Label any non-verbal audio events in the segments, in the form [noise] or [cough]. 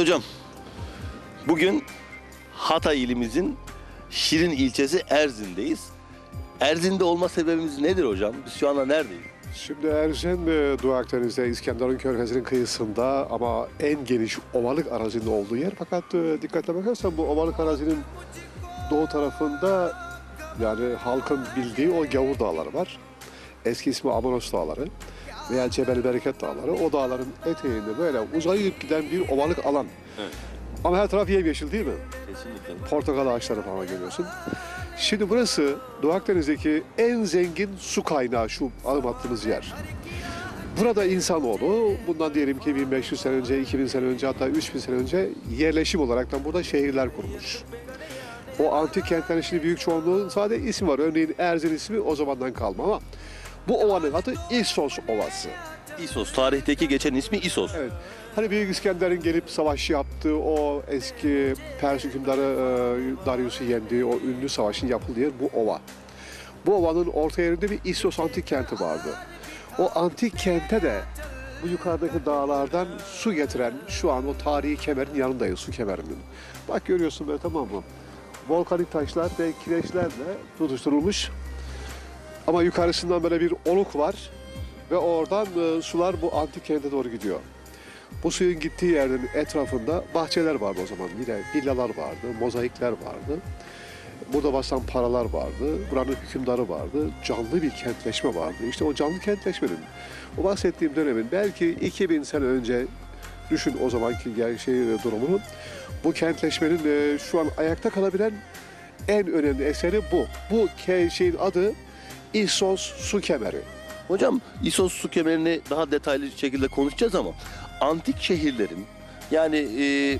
Hocam. Bugün Hatay ilimizin Şirin ilçesi Erzin'deyiz. Erzin'de olma sebebimiz nedir hocam? Biz şu anda neredeyiz? Şimdi Erzen e, Doğu Akdeniz'de İskenderun Körfezi'nin kıyısında ama en geniş ovalık arazinin olduğu yer. Fakat e, dikkatle bakarsan bu ovalık arazinin doğu tarafında yani halkın bildiği o Gavur Dağları var. Eski ismi Amanos Dağları veya Cebel Bereket Dağları. O dağların eteğinde böyle uzayıp giden bir ovalık alan. Evet. Ama her taraf yemyeşil değil mi? Kesinlikle. portakal ağaçları falan görüyorsun. Şimdi burası Doğu Akdeniz'deki en zengin su kaynağı şu adım attığımız yer. Burada insanoğlu bundan diyelim ki 1500 sene önce, 2000 sene önce hatta 3000 sene önce yerleşim olaraktan burada şehirler kurmuş. O antik kentlerin şimdi büyük çoğunluğun sadece ismi var. Örneğin Erzin ismi o zamandan kalma ama bu ovanın adı İssos Ovası. İsos. Tarihteki geçen ismi İsos. Evet. Hani Büyük İskender'in gelip savaş yaptığı o eski Pers hükümdarı e, Darius'u yendiği o ünlü savaşın yapıldığı yer bu ova. Bu ovanın orta yerinde bir İssos antik kenti vardı. O antik kente de bu yukarıdaki dağlardan su getiren şu an o tarihi kemerin yanındayız su kemerinin. Bak görüyorsun böyle tamam mı? Volkanik taşlar ve kireçlerle tutuşturulmuş. Ama yukarısından böyle bir oluk var ve oradan e, sular bu antik kente doğru gidiyor. Bu suyun gittiği yerin etrafında bahçeler vardı o zaman. Yine villalar vardı, mozaikler vardı. Burada basan paralar vardı, buranın hükümdarı vardı, canlı bir kentleşme vardı. İşte o canlı kentleşmenin, o bahsettiğim dönemin belki 2000 sene önce düşün o zamanki şey durumunu. Bu kentleşmenin e, şu an ayakta kalabilen en önemli eseri bu. Bu şeyin adı İssos Su Kemeri. Hocam İsos su kemerini daha detaylı şekilde konuşacağız ama antik şehirlerin yani e,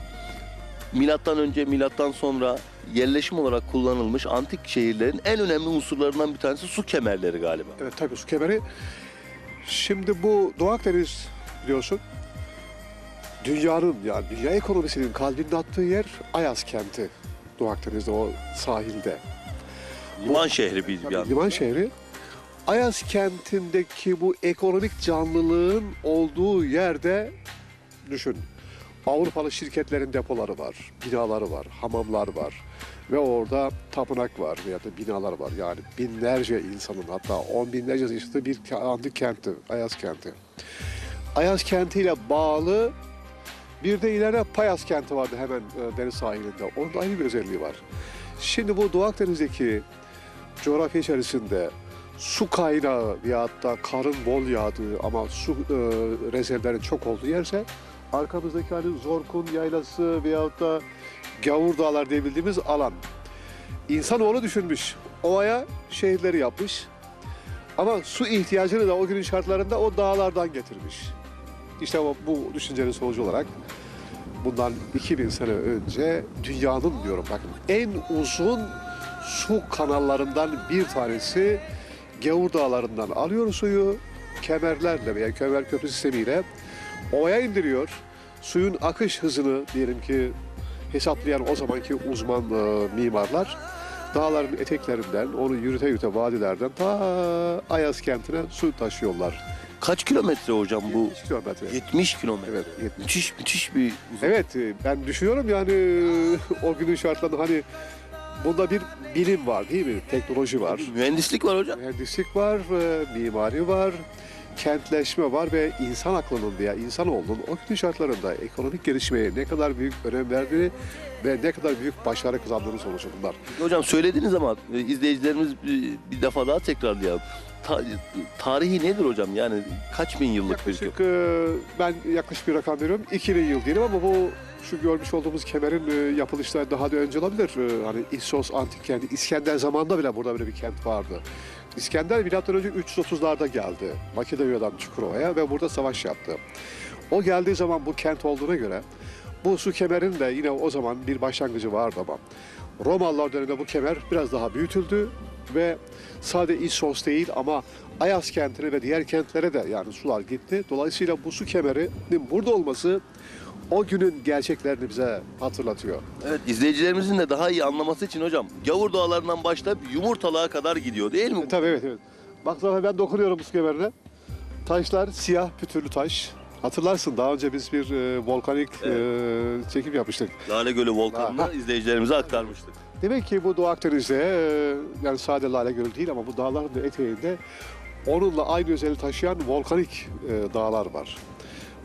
milattan önce milattan sonra yerleşim olarak kullanılmış antik şehirlerin en önemli unsurlarından bir tanesi su kemerleri galiba. Evet tabii su kemeri. Şimdi bu Doğu Akdeniz biliyorsun dünyanın yani dünya ekonomisinin kalbinin attığı yer Ayas kenti. Doğu Akdeniz'de o sahilde. Liman şehri bir Tabii yani. liman şehri. Ayas kentindeki bu ekonomik canlılığın olduğu yerde düşün. Avrupalı şirketlerin depoları var, binaları var, hamamlar var ve orada tapınak var veya da binalar var. Yani binlerce insanın hatta on binlerce yaşadığı bir antik kenti, Ayas kenti. Ayas kentiyle bağlı bir de ileride Payas kenti vardı hemen e, deniz sahilinde. Onun da ayrı bir özelliği var. Şimdi bu Doğu Akdeniz'deki coğrafya içerisinde su kaynağı veyahut da karın bol yağdığı ama su e, rezervlerinin çok olduğu yerse arkamızdaki hani Zorkun Yaylası veyahut da Gavur Dağlar diye bildiğimiz alan. İnsanoğlu düşünmüş. Ovaya şehirleri yapmış. Ama su ihtiyacını da o günün şartlarında o dağlardan getirmiş. İşte bu düşüncenin sonucu olarak bundan 2000 sene önce dünyanın diyorum bakın en uzun su kanallarından bir tanesi Gavur Dağları'ndan alıyor suyu kemerlerle veya kemer köprü sistemiyle ovaya indiriyor. Suyun akış hızını diyelim ki hesaplayan o zamanki uzman e, mimarlar dağların eteklerinden onu yürüte yürüte vadilerden ta Ayas kentine su taşıyorlar. Kaç kilometre hocam bu? 70 kilometre. 70 kilometre. Evet, 70. Müthiş müthiş bir uzun. Evet e, ben düşünüyorum yani e, [laughs] o günün şartlarında hani bunda bir bilim var değil mi? Teknoloji var. Mühendislik var hocam. Mühendislik var, e, mimari var, kentleşme var ve insan aklının veya insanoğlunun o günün şartlarında ekonomik gelişmeye ne kadar büyük önem verdiğini ve ne kadar büyük başarı kazandığını sonucu bunlar. Hocam söylediniz ama e, izleyicilerimiz bir, bir defa daha tekrarlayalım. Ta- tarihi nedir hocam? Yani kaç bin yıllık bir Yaklaşık e, ben yaklaşık bir rakam veriyorum. 2000 yıl diyelim ama bu şu görmüş olduğumuz kemerin e, yapılışları daha da önce olabilir. E, Hani İssos antik kenti, İskender zamanında bile burada böyle bir kent vardı. İskender milattan önce 330'larda geldi. Makedonya'dan Çukurova'ya ve burada savaş yaptı. O geldiği zaman bu kent olduğuna göre bu su kemerin de yine o zaman bir başlangıcı vardı ama Romalılar döneminde bu kemer biraz daha büyütüldü ve sadece İssos değil ama Ayas kentine ve diğer kentlere de yani sular gitti. Dolayısıyla bu su kemerinin burada olması o günün gerçeklerini bize hatırlatıyor. Evet izleyicilerimizin de daha iyi anlaması için hocam Gavur Dağları'ndan başlayıp Yumurtalığa kadar gidiyor değil mi? Tabii evet evet. Bak zaten ben dokunuyorum bu kemerine. Taşlar siyah pütürlü taş. Hatırlarsın daha önce biz bir e, volkanik e, çekim yapmıştık. Lale Gölü volkanını izleyicilerimize aktarmıştık. Demek ki bu Doğu Akdeniz'de e, yani sade Lale Gölü değil ama bu dağların da eteğinde onunla aynı özelliği taşıyan volkanik e, dağlar var.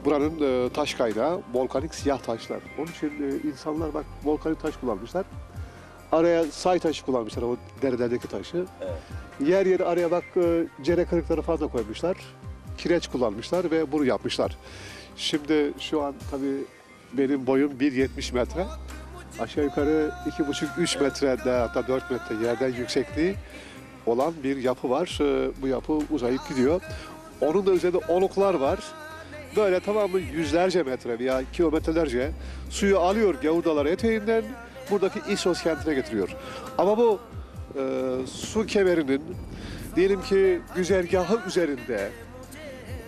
Buranın e, taş kaynağı volkanik siyah taşlar. Onun için e, insanlar bak volkanik taş kullanmışlar. Araya say taşı kullanmışlar o derelerdeki taşı. Evet. Yer yer araya bak e, cere kırıkları fazla koymuşlar. Kireç kullanmışlar ve bunu yapmışlar. Şimdi şu an tabii benim boyum 1.70 metre. Aşağı yukarı 2,5-3 metrede hatta 4 metre yerden yüksekliği olan bir yapı var. E, Bu yapı uzayıp gidiyor. Onun da üzerinde oluklar var. Böyle tamamı yüzlerce metre veya kilometrelerce suyu alıyor Gavurdalar eteğinden buradaki İsos kentine getiriyor. Ama bu e, su kemerinin diyelim ki güzergahı üzerinde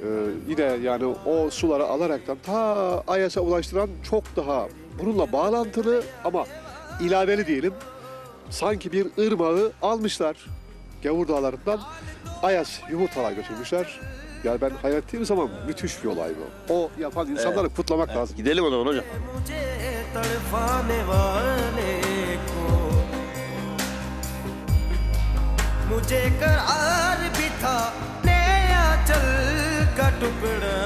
e, yine yani o suları alaraktan ta Ayas'a ulaştıran çok daha bununla bağlantılı ama ilaveli diyelim sanki bir ırmağı almışlar Gavur Dağları'ndan Ayas yumurtalar götürmüşler. Yani ben hayal ettiğim zaman müthiş bir olay bu. O yapan insanları kutlamak lazım. Gidelim o zaman hocam. मुझे तड़फाने वाले को मुझे करार भी था नया चल का टुकड़ा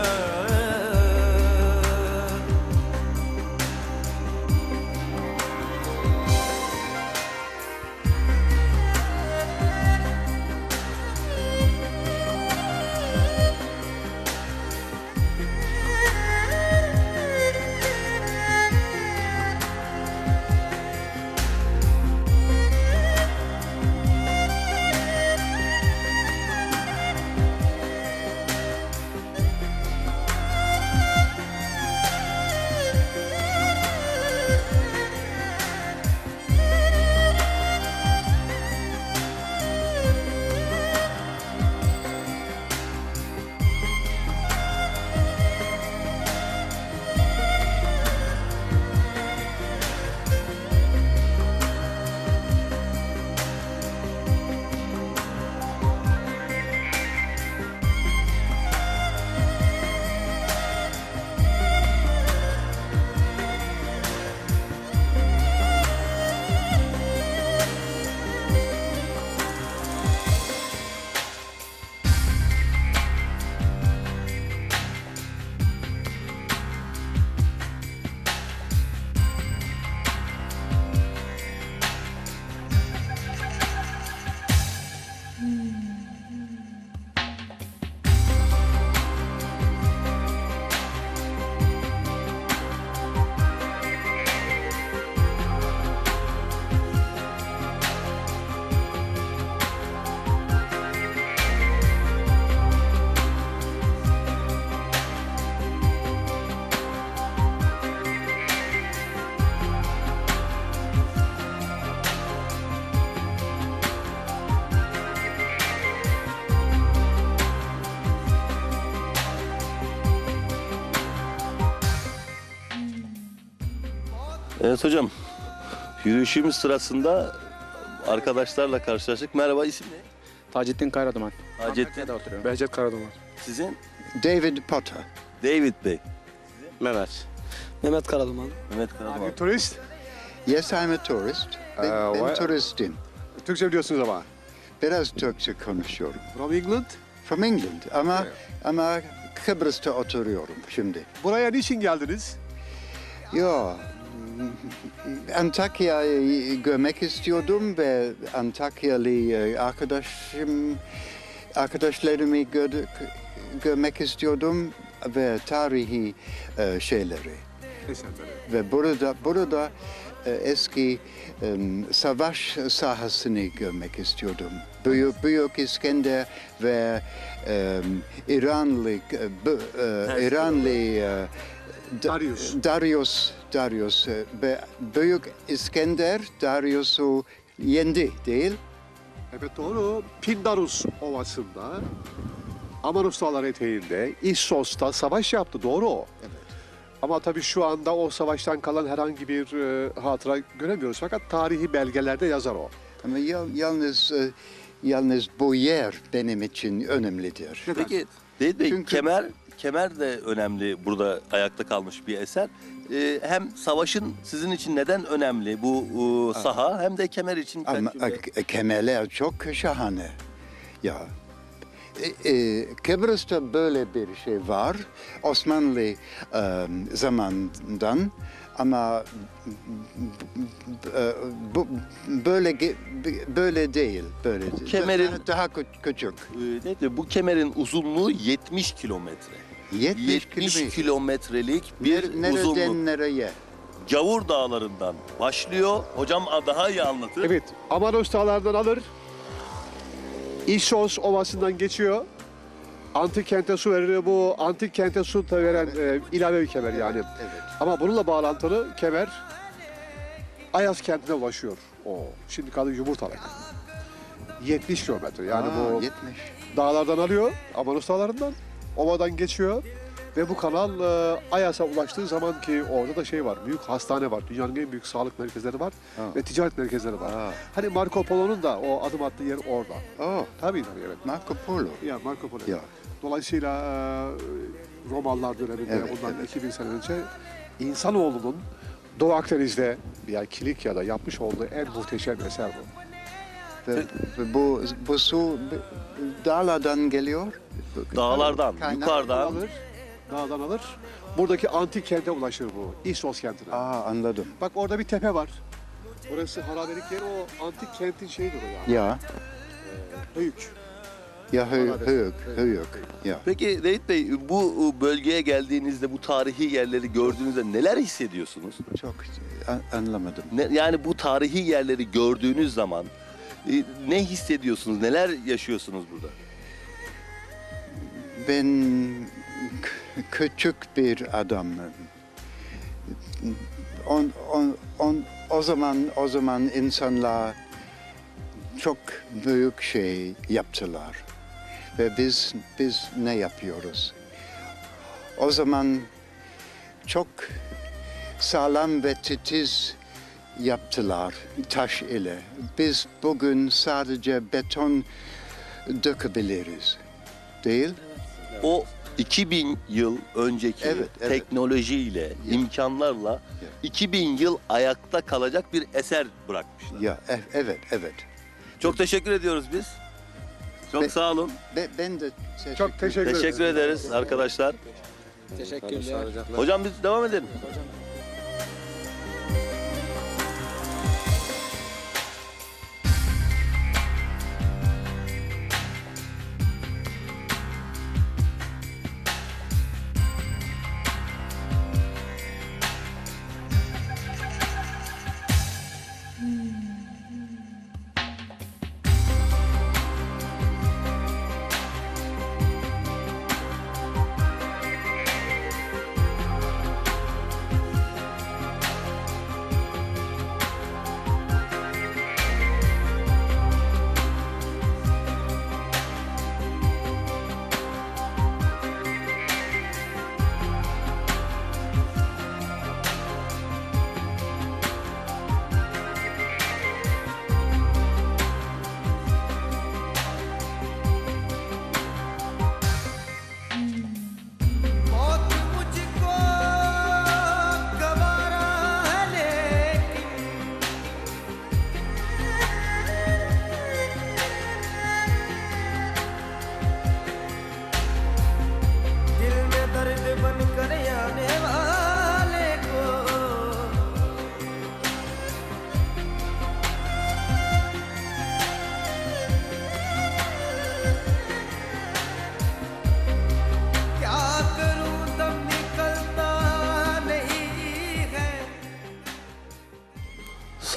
Evet hocam. Yürüyüşümüz sırasında arkadaşlarla karşılaştık. Merhaba isim ne? Taceddin Karaduman. Antakya'da oturuyorum. Behçet Karaduman. Sizin? David Potter. David Bey. Mehmet. Mehmet Karaduman. Mehmet Karaman. Bir turist. Yes, I'm a tourist. Ben, Aa, ben vay- turistim. Türkçe biliyorsunuz ama. Biraz Türkçe konuşuyorum. From England. From England ama ama Kıbrıs'ta oturuyorum şimdi. Buraya niçin geldiniz? Yo, Antakya'yı görmek istiyordum ve Antakyalı e, arkadaşım arkadaşlarımı gör- görmek istiyordum ve tarihi e, şeyleri. Ve burada burada e, eski e, savaş sahasını görmek istiyordum. Büyük, Büyük İskender ve e, İranlı e, e, İranlı e, Darius. Darius Darius e, ve Büyük İskender Darius'u yendi değil. Evet doğru. Pindarus Ovası'nda Amanus Dağları eteğinde İssos'ta savaş yaptı. Doğru o. Evet. Ama tabii şu anda o savaştan kalan herhangi bir e, hatıra göremiyoruz. Fakat tarihi belgelerde yazar o. Ama yal- yalnız e, yalnız bu yer benim için önemlidir. Peki David Bey Çünkü- kemer kemer de önemli burada ayakta kalmış bir eser. Ee, hem savaşın sizin için neden önemli bu e, saha hem de kemer için Ama cümle. e, kemerler çok şahane. Ya. E, e, Kıbrıs'ta böyle bir şey var. Osmanlı e, zamandan ama e, bu böyle ge- böyle değil böyle. kemerin- daha, daha kü- küçük. Ee, neydi? Bu kemerin uzunluğu 70 kilometre. 70, 70 kilometre. kilometrelik bir Ner- uzunluk. Nereden nereye? Gavur dağlarından başlıyor. Hocam daha iyi anlatır. Evet, Amanos dağlarından alır. İssos Ovası'ndan geçiyor. Antik kente su verir. Bu antik kente su da veren e, ilave bir kemer yani. Evet. Ama bununla bağlantılı kemer Ayas kentine ulaşıyor. O şimdi kaldı Yumurtalık. 70 kilometre yani Aa, bu 70. dağlardan alıyor, Amanos dağlarından, ovadan geçiyor ve bu kanal e, Ayas'a ulaştığı zaman ki orada da şey var, büyük hastane var, dünyanın en büyük sağlık merkezleri var Ha. ve ticaret merkezleri var. Aa. Hani Marco Polo'nun da o adım attığı yer orada. Oh, Tabii tabii evet. Marco Polo. Ya Marco Polo. Ya. Dolayısıyla e, Romalılar döneminde Evet, bundan evet. 2000 sene önce insanoğlunun Doğu Akdeniz'de yani Kilikya'da yapmış olduğu en muhteşem eser bu. Ve, ve bu, bu su dağlardan geliyor. Dağlardan, Kaynak- yukarıdan. alır, dağdan alır. Buradaki antik kente ulaşır bu. İssos kentine. Aa anladım. Bak orada bir tepe var. Orası harabelik yeri o antik kentin şeyidir o yani. Ya, Höyük. ya höyük, Evet. höyük. Ya. Peki Reyit Bey bu bölgeye geldiğinizde bu tarihi yerleri gördüğünüzde neler hissediyorsunuz? Çok an- anlamadım. Ne, yani bu tarihi yerleri gördüğünüz zaman e, ne hissediyorsunuz? Neler yaşıyorsunuz burada? Ben küçük bir adamım. On, on, on, o zaman o zaman insanlar çok büyük şey yaptılar. Ve biz biz ne yapıyoruz? O zaman çok sağlam ve titiz yaptılar taş ile. Biz bugün sadece beton dökebiliriz. Değil? O 2000 yıl önceki Evet, evet. teknolojiyle, imkanlarla 2000 yıl ayakta kalacak bir eser bırakmışlar. Ya e- evet evet. Çok teşekkür ediyoruz biz. Çok Be- sağ olun. Be- ben de teşekkür Çok teşekkür. Teşekkür ederiz arkadaşlar. Teşekkürler. Hocam biz devam edelim.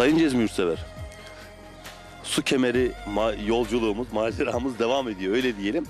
Sayın Cezmi Yurtsever, su kemeri ma- yolculuğumuz, maceramız devam ediyor öyle diyelim.